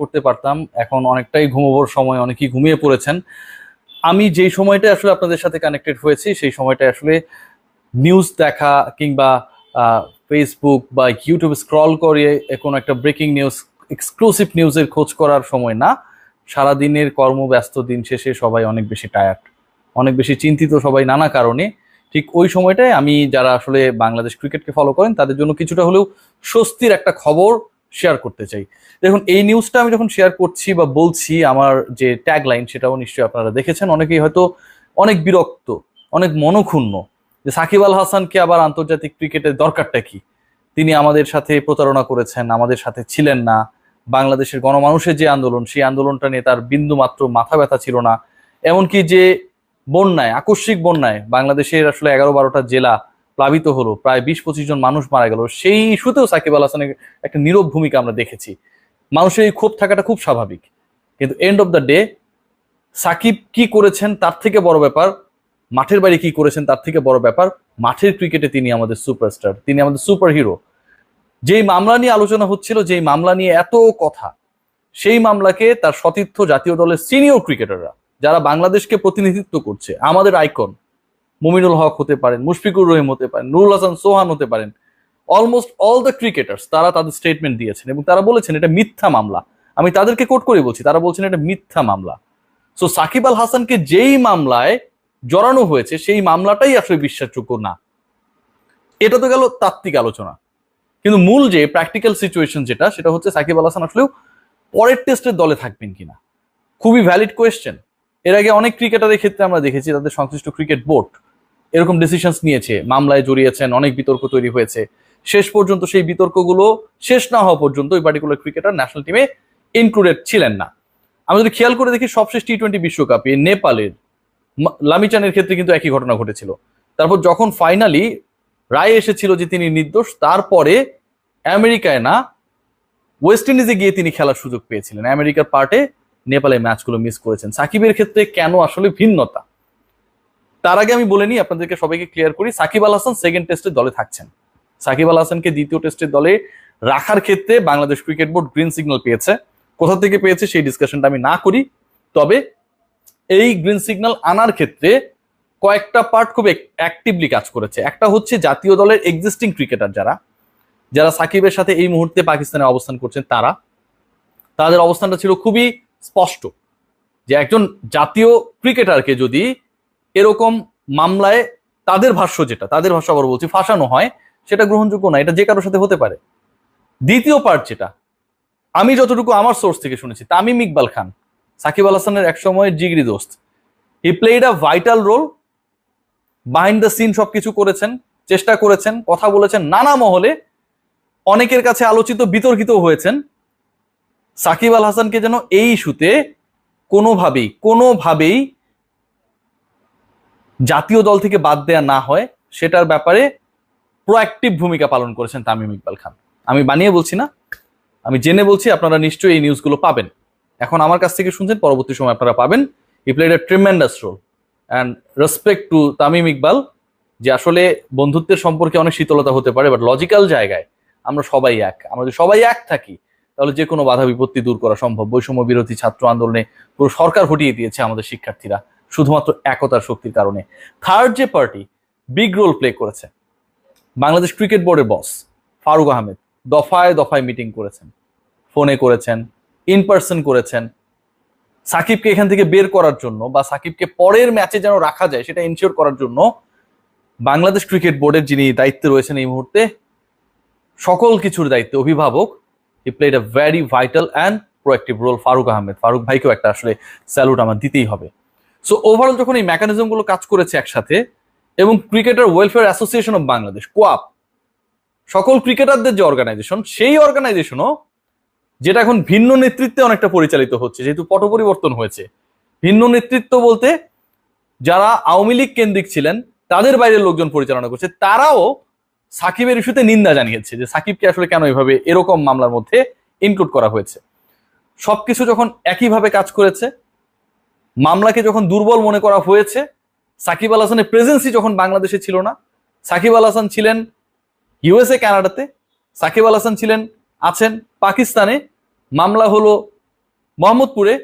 করতে পারতাম। এখন অনেকটাই ঘুমোবার সময়, অনেকেই ঘুমিয়ে পড়েছেন। আমি যেই সময়টা আসলে আপনাদের সাথে কানেক্টেড হয়েছি, সেই সময়টা আসলে নিউজ দেখা কিংবা ফেসবুক বা ইউটিউব স্ক্রল করে কোনো একটা ব্রেকিং নিউজ এক্সক্লুসিভ নিউজের খোঁজ করার সময় না। সারাদিনের কর্মব্যস্ত দিন শেষে সবাই অনেক বেশি টায়ার্ড অনেক বেশি চিন্তিত সবাই নানা কারণে। ঠিক ওই সময়টায় আমি যারা আসলে বাংলাদেশ ক্রিকেটকে ফলো করেন, তাদের জন্য কিছুটা হলেও স্বস্তির একটা খবর শেয়ার করতে চাই। দেখুন, এই নিউজটা আমি যখন শেয়ার করছি বা বলছি, আমার যে ট্যাগ লাইন সেটাও নিশ্চয়ই আপনারা দেখেছেন। অনেকেই হয়তো অনেক বিরক্ত, অনেক মনক্ষুণ্ণ যে সাকিব আল হাসানকে আবার আন্তর্জাতিক ক্রিকেটের দরকারটা কি? তিনি আমাদের সাথে প্রতারণা করেছেন, আমাদের সাথে ছিলেন না। বাংলাদেশের গণমানুষের যে আন্দোলন, সেই আন্দোলনটা নিয়ে তার বিন্দু মাত্র মাথা ব্যথা ছিল না। এমনকি যে বন্যায়, আকস্মিক বন্যায়, বাংলাদেশের আসলে এগারো বারোটা জেলা প্লাবিত হলো, প্রায় বিশ পঁচিশ জন মানুষ মারা গেল। সেই ইস্যুতেও সাকিব আল হাসানের একটা নীরব ভূমিকা আমরা দেখেছি। মানুষের এই ক্ষোভ থাকাটা খুব স্বাভাবিক। কিন্তু end of the day Shakib কি করেছেন তার থেকে বড় ব্যাপার, মাঠের বাইরে কি করেছেন তার থেকে বড় ব্যাপার, মাঠের ক্রিকেটে তিনি আমাদের সুপারস্টার তিনি আমাদের সুপার হিরো যেই মামলা নিয়ে আলোচনা হচ্ছিল, যেই মামলা নিয়ে এত কথা, সেই মামলাকে তার সতীর্থ জাতীয় দলের সিনিয়র ক্রিকেটাররা যারা বাংলাদেশকে প্রতিনিধিত্ব করছে, আমাদের আইকন মুমিনুল হক হতে পারেন, মুশফিকুর রহিম হতে পারেন, নুরুল হাসান সোহান হতে পারেন অলমোস্ট অল দ্য ক্রিকেটার্স তারা তাদের স্টেটমেন্ট দিয়েছেন এবং তারা বলেছেন এটা মিথ্যা মামলা। আমি তাদেরকে কোট করে বলছি, তারা বলছেন এটা মিথ্যা মামলা। সো সাকিব আল হাসানকে যেই মামলায় জড়ানো হয়েছে, সেই মামলাটাই আসলে বিশ্বাসযোগ্য না। এটা তো গেল তাত্ত্বিক আলোচনা। কিন্তু মূল যে প্র্যাকটিক্যাল সিচুয়েশন যেটা, সেটা হচ্ছে সাকিব আল হাসান আসলেও পরের টেস্টের দলে থাকবেন কিনা। খুবই ভ্যালিড কোয়েশ্চেন এর আগে অনেক ক্রিকেটারের ক্ষেত্রে আমরা দেখেছি, তাদের সংশ্লিষ্ট ক্রিকেট বোর্ড এরকম ডিসিশনস নিয়েছে, মামলায় জড়িয়েছেন, অনেক বিতর্ক তৈরি হয়েছে। শেষ পর্যন্ত সেই বিতর্কগুলো শেষ না হওয়া পর্যন্ত ওই পার্টিকুলার ক্রিকেটার ন্যাশনাল টিমে ইনক্লুডেড ছিলেন না। আমি যদি খেয়াল করে দেখি সবশেষ টি টোয়েন্টি বিশ্বকাপে নেপালের লামিচানের ক্ষেত্রে কিন্তু একই ঘটনা ঘটেছিল। তারপর যখন ফাইনালি রায় এসেছিল যে তিনি নির্দোষ, তারপরে আমেরিকায় না ওয়েস্ট ইন্ডিজে গিয়ে তিনি খেলার সুযোগ পেয়েছিলেন। আমেরিকার পার্টে নেপালের ম্যাচগুলো মিস করেছেন। সাকিবের ক্ষেত্রে কেন আসলে ভিন্নতা? তার আগে আমি বলে নিই, আপনাদেরকে সবাইকে ক্লিয়ার করি, সাকিব আল হাসান সেকেন্ড টেস্টের দলে থাকছেন। সাকিব আল হাসানকে দ্বিতীয় টেস্টের দলে রাখার ক্ষেত্রে Bangladesh cricket board green signal পেয়েছে। কোথা থেকে পেয়েছে সেই ডিসকাশনটা আমি না করি। তবে এই গ্রিন সিগন্যাল আনার ক্ষেত্রে কয়েকটা পার্ট খুব অ্যাক্টিভলি কাজ করেছে। একটা হচ্ছে জাতীয় দলের এক্সিস্টিং ক্রিকেটার যারা যারা সাকিবের সাথে এই মুহূর্তে পাকিস্তানে অবস্থান করছেন তারা। তাদের অবস্থানটা ছিল খুবই স্পষ্ট যে একজন জাতীয় ক্রিকেটারকে যদি এরকম মামলায় তাদের ভাষ্য যেটা, তাদের ভাষ্য আবার বলছি, ফাঁসানো হয়, সেটা গ্রহণযোগ্য না, এটা যে কারোর সাথে হতে পারে। দ্বিতীয় পার্ট যেটা, আমি যতটুকু আমার সোর্স থেকে শুনেছি, তামিম ইকবাল খান, সাকিব আল হাসানের এক সময়ের জিগরি দোস্ত he played a vital role behind the scene সবকিছু করেছেন, চেষ্টা করেছেন, কথা বলেছেন, নানা মহলে অনেকের কাছে আলোচিত বিতর্কিত হয়েছেন। সাকিব আল হাসানকে যেন এই ইস্যুতে কোনোভাবেই কোনোভাবেই জাতীয় দল থেকে বাদ দেয়া না হয়, সেটার ব্যাপারে প্রোঅ্যাক্টিভ ভূমিকা পালন করেছেন তামিম ইকবাল খান। আমি বানিয়ে বলছি না, আমি জেনে বলছি, আপনারা নিশ্চয়ই এই নিউজগুলো পাবেন। এখন আমার কাছ থেকে শুনছেন, পরবর্তী সময় আপনারা পাবেন। He played a tremendous role and respect to Tamim Iqbal, যে আসলে বন্ধুত্বের সম্পর্কে অনেক শীতলতা হতে পারে বাট লজিক্যাল জায়গায় আমরা সবাই এক। আমরা যদি সবাই এক থাকি, তাহলে যে কোনো বাধা বিপত্তি দূর করা সম্ভব। বৈষম্য বিরোধী ছাত্র আন্দোলনে পুরো সরকার হটিয়ে দিয়েছে আমাদের শিক্ষার্থীরা। শুধুমাত্র একতার শক্তির কারণে। থার্ড যে পার্টি বিগ রোল প্লে করেছে। বাংলাদেশ ক্রিকেট বোর্ডের বস ফারুক আহমেদ, দফায় দফায় মিটিং করেছেন। ফোনে করেছেন ইন পার্সন করেছেন। সাকিবকে এখান থেকে বের করার জন্য বা সাকিবকে পরের ম্যাচে যেন রাখা যায়, সেটা ইনশিওর করার জন্য বাংলাদেশ ক্রিকেট বোর্ডের যিনি দায়িত্বে রয়েছেন এই মুহূর্তে, সকল কিছুর দায়িত্বে অভিভাবক he played a very vital and proactive role Faruque Ahmed. Faruque ভাইকেও একটা আসলে স্যালুট আমার দিতেই হবে। সো ওভারঅল যখন এই মেকানিজমগুলো কাজ করেছে একসাথে, এবং cricketer welfare association of Bangladesh কোয়াপ সকল ক্রিকেটারদের যে অর্গানাইজেশন সেই অর্গানাইজেশনও যেটা এখন ভিন্ন নেতৃত্বে অনেকটা পরিচালিত হচ্ছে, যেহেতু পট পরিবর্তন হয়েছে। ভিন্ন নেতৃত্ব বলতে যারা আওয়ামী লীগ কেন্দ্রিক ছিলেন, তাদের বাইরের লোকজন পরিচালনা করছে। তারাও সাকিবের ইস্যুতে নিন্দা জানিয়েছে যে সাকিবকে আসলে কেন এভাবে এরকম মামলার মধ্যে ইনক্লুড করা হয়েছে। সবকিছু যখন একইভাবে কাজ করেছে মামলাকে যখন দুর্বল মনে করা হয়েছে, সাকিব আল হাসানের প্রেজেন্সি যখন বাংলাদেশে ছিল না, সাকিব আল হাসান ছিলেন ইউএসএ কানাডাতে সাকিব আল হাসান ছিলেন, আছেন পাকিস্তানে, মামলা হলো মোহাম্মদপুরে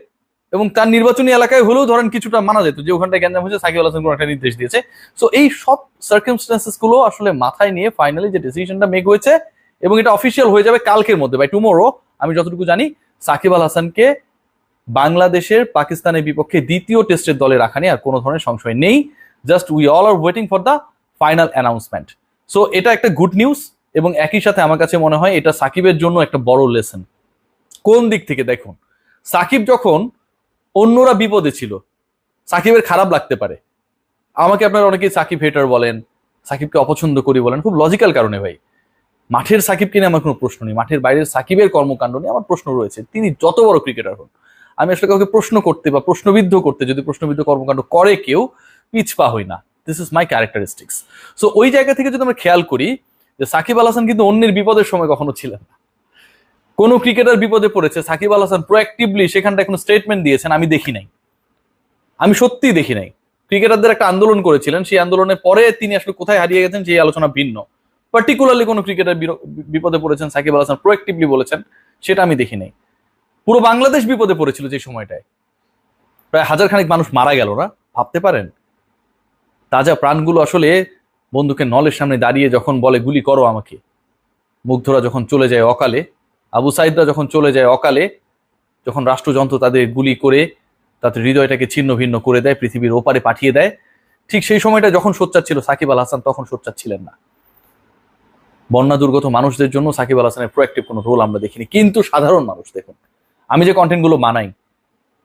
এবং তার নির্বাচনী এলাকায় হলেও ধরেন কিছুটা মানা যেত যে ওখানটায় গ্যাঞ্জাম হয়েছে, সাকিব আল হাসান কোনো একটা নির্দেশ দিয়েছে। সো এই সব সার্কিমস্টান্সেসগুলো আসলে মাথায় নিয়ে ফাইনালি যে ডিসিশনটা মেক হয়েছে এবং এটা অফিসিয়াল হয়ে যাবে কালকের মধ্যে বাই টুমোরো আমি যতটুকু জানি, সাকিব আল হাসানকে বাংলাদেশের পাকিস্তানের বিপক্ষে দ্বিতীয় টেস্টের দলে রাখা নিয়ে আর কোনো ধরনের সংশয় নেই। Just we all are waiting for the final announcement so এটা একটা গুড নিউজ এবং একই সাথে আমার কাছে মনে হয় এটা সাকিবের জন্য একটা বড় লেসন কোন দিক থেকে দেখুন, সাকিব যখন অন্যরা বিপদে ছিল, সাকিবের খারাপ লাগতে পারে। আমাকে আপনারা অনেকেই সাকিব হেটার বলেন, সাকিবকে অপছন্দ করি বলেন, খুব লজিক্যাল কারণে ভাই। মাঠের সাকিবকে নিয়ে আমার কোনো প্রশ্ন নেই, মাঠের বাইরের সাকিবের কর্মকাণ্ড নিয়ে আমার প্রশ্ন রয়েছে। তিনি যত বড় ক্রিকেটার হন আমি আসলে কাউকে প্রশ্ন করতে বা প্রশ্নবিদ্ধ করতে, যদি প্রশ্নবিদ্ধ কর্মকাণ্ড করে কেউ, পিছপা হই না। This is my characteristics so ওই জায়গা থেকে যদি আমরা খেয়াল করি, যে সাকিব আল হাসান কিন্তু অন্যের বিপদের সময় কখনো ছিলেন না। কোন ক্রিকেটার বিপদে পড়েছে, সাকিব আল হাসান প্রোঅ্যাক্টিভলি সেখানটায় কোনো স্টেটমেন্ট দিয়েছেন, আমি দেখি নাই। আমি সত্যিই দেখি নাই। ক্রিকেটারদের একটা আন্দোলন করেছিলেন, সেই আন্দোলনের পরে তিনি আসলে কোথায় হারিয়ে গেছেন, সেই আলোচনা ভিন্ন। পার্টিকুলারলি কোনো ক্রিকেটার বিপদে পড়েছেন, সাকিব আল হাসান প্রোঅ্যাক্টিভলি বলেছেন, সেটা আমি দেখি নাই। পুরো বাংলাদেশ বিপদে পড়েছিল যে সময়টায়। প্রায় হাজার খানিক মানুষ মারা গেল না? ভাবতে পারেন? তাজা প্রাণগুলো আসলে বন্ধুকে নলের সামনে দাঁড়িয়ে যখন বলে, গুলি করো আমাকে। মুগ্ধরা যখন চলে যায় অকালে, আবু সাইদরা যখন চলে যায় অকালে, যখন রাষ্ট্রযন্ত্র তাদের গুলি করে, তাদের হৃদয়টাকে ছিন্ন ভিন্ন করে দেয়, পৃথিবীর ওপারে পাঠিয়ে দেয়, ঠিক সেই সময়টা যখন সোচ্চার ছিল, সাকিব আল হাসান তখন সোচ্চার ছিলেন না। বন্যা দুর্গত মানুষদের জন্য সাকিব আল হাসানের প্রোয়াক্টিভ কোনো রোল আমরা দেখিনি। কিন্তু সাধারণ মানুষ দেখুন আমি যে কন্টেন্টগুলো বানাই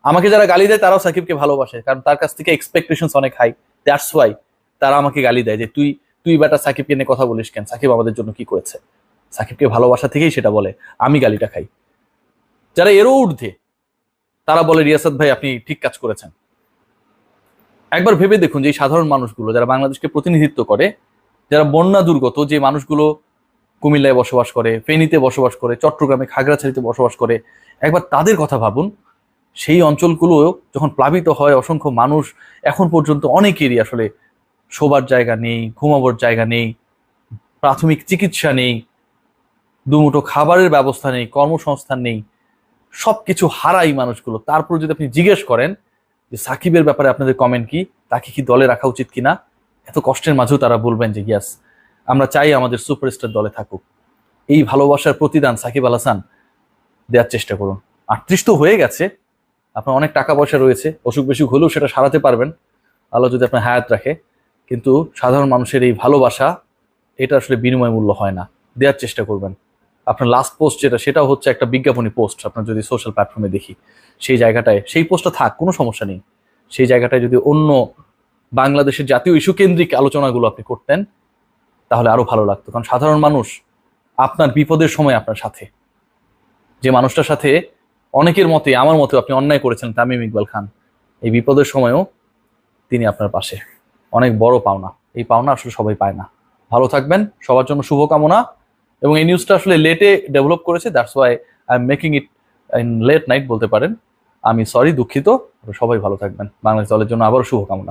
আমাকে যারা গালি দেয়, তারাও সাকিবকে ভালোবাসে, কারণ তার কাছ থেকে এক্সপেকটেশনস অনেক হাই দ্যাটস ওয়াই তারা আমাকে গালি দেয় যে, তুই তুই বেটা সাকিবকে নিয়ে কথা বলিস কেন? সাকিব আমাদের জন্য কি করেছে? সাকিবকে ভালোবাসা থেকেই সেটা বলে, আমি গালিটা খাই। যারা এরও ঊর্ধ্বে, তারা বলে রিয়াসাদ ভাই, আপনি ঠিক কাজ করেছেন। একবার ভেবে দেখুন যে সাধারণ মানুষগুলো যারা বাংলাদেশকে প্রতিনিধিত্ব করে, যারা বন্যা দুর্গত, যে মানুষগুলো কুমিল্লায় বসবাস করে, ফেনীতে বসবাস করে, চট্টগ্রামে খাগড়াছড়িতে বসবাস করে একবার তাদের কথা ভাবুন। সেই অঞ্চলগুলো যখন প্লাবিত হয়, অসংখ্য মানুষ, এখন পর্যন্ত অনেকেরই আসলে শোবার জায়গা নেই, ঘুমাবার জায়গা নেই, প্রাথমিক চিকিৎসা নেই, দুমুঠো খাবারের ব্যবস্থা নেই, কর্মসংস্থান নেই সব কিছু হারাই মানুষগুলো। তারপর যদি আপনি জিজ্ঞেস করেন যে, সাকিবের ব্যাপারে আপনাদের কমেন্ট কি? তাকে কি দলে রাখা উচিত কিনা? এত কষ্টের মাঝেও তারা বলবেন যে, ইয়াস, আমরা চাই আমাদের সুপারস্টার দলে থাকুক। এই ভালোবাসার প্রতিদান সাকিব আল হাসান দেওয়ার চেষ্টা করুন। আটত্রিশ তো হয়ে গেছে, আপনার অনেক টাকা পয়সা রয়েছে, অসুখ বিসুখ হলেও সেটা সারাতে পারবেন, আল্লাহ যদি আপনার হায়াত রাখে। কিন্তু সাধারণ মানুষের এই ভালোবাসা, এটা আসলে বিনিময় মূল্য হয় না, দেওয়ার চেষ্টা করবেন। আপনার লাস্ট পোস্ট যেটা, সেটাও হচ্ছে একটা বিজ্ঞাপনী পোস্ট আপনার যদি সোশ্যাল প্ল্যাটফর্মে দেখি, সেই জায়গাটায়, সেই পোস্টটা থাক, কোনো সমস্যা নেই। সেই জায়গাটায় যদি অন্য বাংলাদেশের জাতীয় ইস্যু কেন্দ্রিক আলোচনাগুলো আপনি করতেন, তাহলে আরও ভালো লাগতো। কারণ সাধারণ মানুষ আপনার বিপদের সময় আপনার সাথে। যে মানুষটার সাথে অনেকের মতে, আমার মতে আপনি অন্যায় করেছেন তামিম ইকবাল খান, এই বিপদের সময়ও তিনি আপনার পাশে। অনেক বড় পাওনা। এই পাওনা আসলে সবাই পায় না। ভালো থাকবেন, সবার জন্য শুভকামনা। এবং এই নিউজটা আসলে লেটে ডেভেলপ করেছে that's why I am making it in late night বলতে পারেন। আমি সরি দুঃখিত। সবাই ভালো থাকবেন। বাংলাদেশ দলের জন্য আবারও শুভকামনা।